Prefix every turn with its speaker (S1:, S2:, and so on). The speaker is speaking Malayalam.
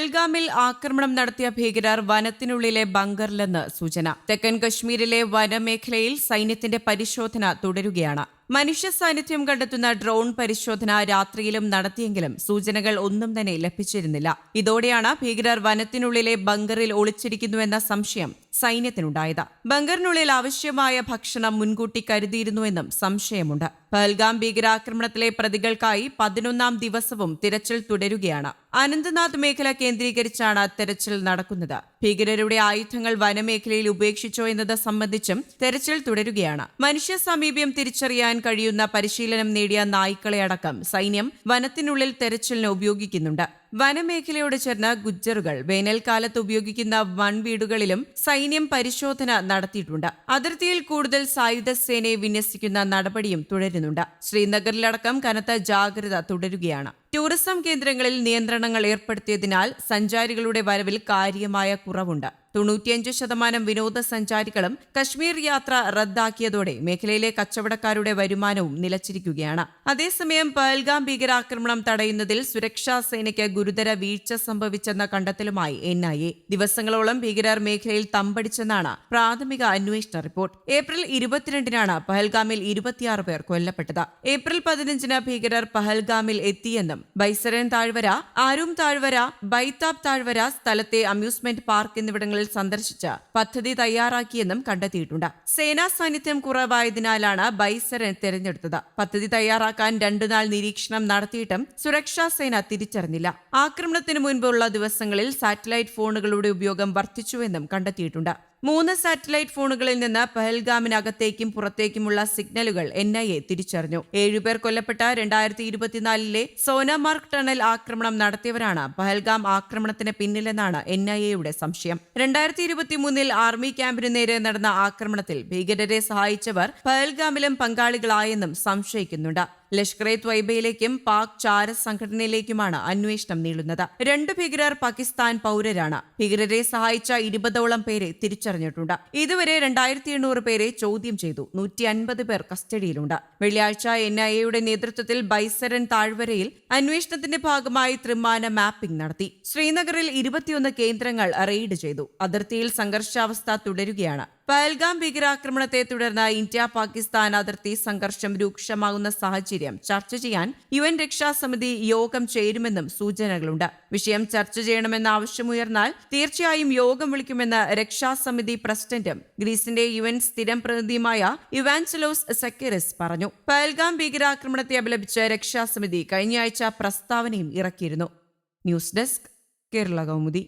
S1: പഹൽഗാമിൽ ആക്രമണം നടത്തിയ ഭീകരർ വനത്തിനുള്ളിലെ ബങ്കറിലെന്ന് സൂചന. തെക്കൻ കശ്മീരിലെ വനമേഖലയിൽ സൈന്യത്തിന്റെ പരിശോധന തുടരുകയാണ്. മനുഷ്യ സാന്നിധ്യം കണ്ടെത്തുന്ന ഡ്രോൺ പരിശോധന രാത്രിയിലും നടത്തിയെങ്കിലും സൂചനകൾ ഒന്നും തന്നെ ലഭിച്ചിരുന്നില്ല. ഇതോടെയാണ് ഭീകരർ വനത്തിനുള്ളിലെ ബങ്കറിൽ ഒളിച്ചിരിക്കുന്നുവെന്ന സംശയം സൈന്യത്തിനുണ്ടായത്. ബങ്കറിനുള്ളിൽ ആവശ്യമായ ഭക്ഷണം മുൻകൂട്ടി കരുതിയിരുന്നുവെന്നും സംശയമുണ്ട്. പൽഗാം ഭീകരാക്രമണത്തിലെ പ്രതികൾക്കായി പതിനൊന്നാം ദിവസവും തിരച്ചിൽ തുടരുകയാണ്. അനന്തനാഥ് മേഖല കേന്ദ്രീകരിച്ചാണ് തെരച്ചിൽ നടക്കുന്നത്. ഭീകരരുടെ ആയുധങ്ങൾ വനമേഖലയിൽ ഉപേക്ഷിച്ചോ എന്നത് സംബന്ധിച്ചും തെരച്ചിൽ തുടരുകയാണ്. മനുഷ്യ സമീപ്യം തിരിച്ചറിയാൻ കഴിയുന്ന പരിശീലനം നേടിയ നായ്ക്കളെ അടക്കം സൈന്യം വനത്തിനുള്ളിൽ തെരച്ചിലിന് ഉപയോഗിക്കുന്നുണ്ട്. വനമേഖലയോട് ചേർന്ന ഗുജ്ജറുകൾ വേനൽക്കാലത്ത് ഉപയോഗിക്കുന്ന വൺ വീടുകളിലും സൈന്യം പരിശോധന നടത്തിയിട്ടുണ്ട്. അതിർത്തിയിൽ കൂടുതൽ സായുധ സേനയെ വിന്യസിക്കുന്ന നടപടിയും തുടരുന്നുണ്ട്. ശ്രീനഗറിലടക്കം കനത്ത ജാഗ്രത തുടരുകയാണ്. ടൂറിസം കേന്ദ്രങ്ങളിൽ നിയന്ത്രണങ്ങൾ ഏർപ്പെടുത്തിയതിനാൽ സഞ്ചാരികളുടെ വരവിൽ കാര്യമായ കുറവുണ്ട്. തൊണ്ണൂറ്റിയഞ്ച് ശതമാനം വിനോദസഞ്ചാരികളും കശ്മീർ യാത്ര റദ്ദാക്കിയതോടെ മേഖലയിലെ കച്ചവടക്കാരുടെ വരുമാനവും നിലച്ചിരിക്കുകയാണ്. അതേസമയം പൽഗാം ഭീകരാക്രമണം തടയുന്നതിൽ സുരക്ഷാ സേനയ്ക്ക് ഗുരുതര വീഴ്ച സംഭവിച്ചെന്ന കണ്ടെത്തലുമായി എൻ ഐ എ. ദിവസങ്ങളോളം ഭീകരർ മേഖലയിൽ തമ്പടിച്ചെന്നാണ് പ്രാഥമിക അന്വേഷണ റിപ്പോർട്ട്. ഏപ്രിൽ ഇരുപത്തിരണ്ടിനാണ് പഹൽഗാമിൽ ഇരുപത്തിയാറ് പേർ കൊല്ലപ്പെട്ടത്. ഏപ്രിൽ പതിനഞ്ചിന് ഭീകരർ പഹൽഗാമിൽ എത്തിയെന്നും ബൈസരൻ താഴ്വര ആരും താഴ്വര ബൈതാബ് താഴ്വര സ്ഥലത്തെ അമ്യൂസ്മെന്റ് പാർക്ക് എന്നിവിടങ്ങളിൽ സന്ദർശിച്ച് പദ്ധതി തയ്യാറാക്കിയെന്നും കണ്ടെത്തിയിട്ടുണ്ട്. സേനാ സാന്നിധ്യം കുറവായതിനാലാണ് ബൈസർ തെരഞ്ഞെടുത്തത്. പദ്ധതി തയ്യാറാക്കാൻ രണ്ടുനാൾ നിരീക്ഷണം നടത്തിയിട്ടും സുരക്ഷാ സേന തിരിച്ചറിഞ്ഞില്ല. ആക്രമണത്തിന് മുൻപുള്ള ദിവസങ്ങളിൽ സാറ്റലൈറ്റ് ഫോണുകളുടെ ഉപയോഗം വർദ്ധിച്ചുവെന്നും കണ്ടെത്തിയിട്ടുണ്ട്. മൂന്ന് സാറ്റലൈറ്റ് ഫോണുകളിൽ നിന്ന് പഹൽഗാമിനകത്തേക്കും പുറത്തേക്കുമുള്ള സിഗ്നലുകൾ എൻ ഐ എ തിരിച്ചറിഞ്ഞു. ഏഴുപേർ കൊല്ലപ്പെട്ട രണ്ടായിരത്തി ഇരുപത്തിനാലിലെ സോനമാർഗ് ടണൽ ആക്രമണം നടത്തിയവരാണ് പഹൽഗാം ആക്രമണത്തിന് പിന്നിലെന്നാണ് എൻ ഐ എയുടെ സംശയം. രണ്ടായിരത്തി ഇരുപത്തിമൂന്നിൽ ആർമി ക്യാമ്പിനു നേരെ നടന്ന ആക്രമണത്തിൽ ഭീകരരെ സഹായിച്ചവർ പഹൽഗാമിലും പങ്കാളികളായെന്നും സംശയിക്കുന്നുണ്ട്. ലഷ്കർ എ ത്വയ്ബയിലേക്കും പാക് ചാര സംഘടനയിലേക്കുമാണ് അന്വേഷണം നീളുന്നത്. രണ്ട് ഭീകരർ പാകിസ്ഥാൻ പൗരരാണ്. ഭീകരരെ സഹായിച്ച ഇരുപതോളം പേരെ തിരിച്ചറിഞ്ഞിട്ടുണ്ട്. ഇതുവരെ രണ്ടായിരത്തി എണ്ണൂറ് പേരെ ചോദ്യം ചെയ്തു. നൂറ്റി അൻപത് പേർ കസ്റ്റഡിയിലുണ്ട്. വെള്ളിയാഴ്ച എൻ ഐ എയുടെ നേതൃത്വത്തിൽ ബൈസരൻ താഴ്വരയിൽ അന്വേഷണത്തിന്റെ ഭാഗമായി ത്രിമാന മാപ്പിംഗ് നടത്തി. ശ്രീനഗറിൽ ഇരുപത്തിയൊന്ന് കേന്ദ്രങ്ങൾ റെയ്ഡ് ചെയ്തു. അതിർത്തിയിൽ സംഘർഷാവസ്ഥ തുടരുകയാണ്. പഹൽഗാം ഭീകരാക്രമണത്തെ തുടർന്ന് ഇന്ത്യ പാകിസ്ഥാൻ അതിർത്തി സംഘർഷം രൂക്ഷമാകുന്ന സാഹചര്യം ചർച്ച ചെയ്യാൻ യു എൻ രക്ഷാസമിതി യോഗം ചേരുമെന്നും സൂചനകളുണ്ട്. വിഷയം ചർച്ച ചെയ്യണമെന്ന ആവശ്യമുയർന്നാൽ തീർച്ചയായും യോഗം വിളിക്കുമെന്ന് രക്ഷാസമിതി പ്രസിഡന്റും ഗ്രീസിന്റെ യു എൻ സ്ഥിരം പ്രതിനിധിയുമായ ഇവാൻസലോസ് സെക്കറിസ് പറഞ്ഞു. പഹൽഗാം ഭീകരാക്രമണത്തെ അപലപിച്ച് രക്ഷാസമിതി കഴിഞ്ഞയാഴ്ച പ്രസ്താവനയും ഇറക്കിയിരുന്നു. News desk Kerala Kaumudi.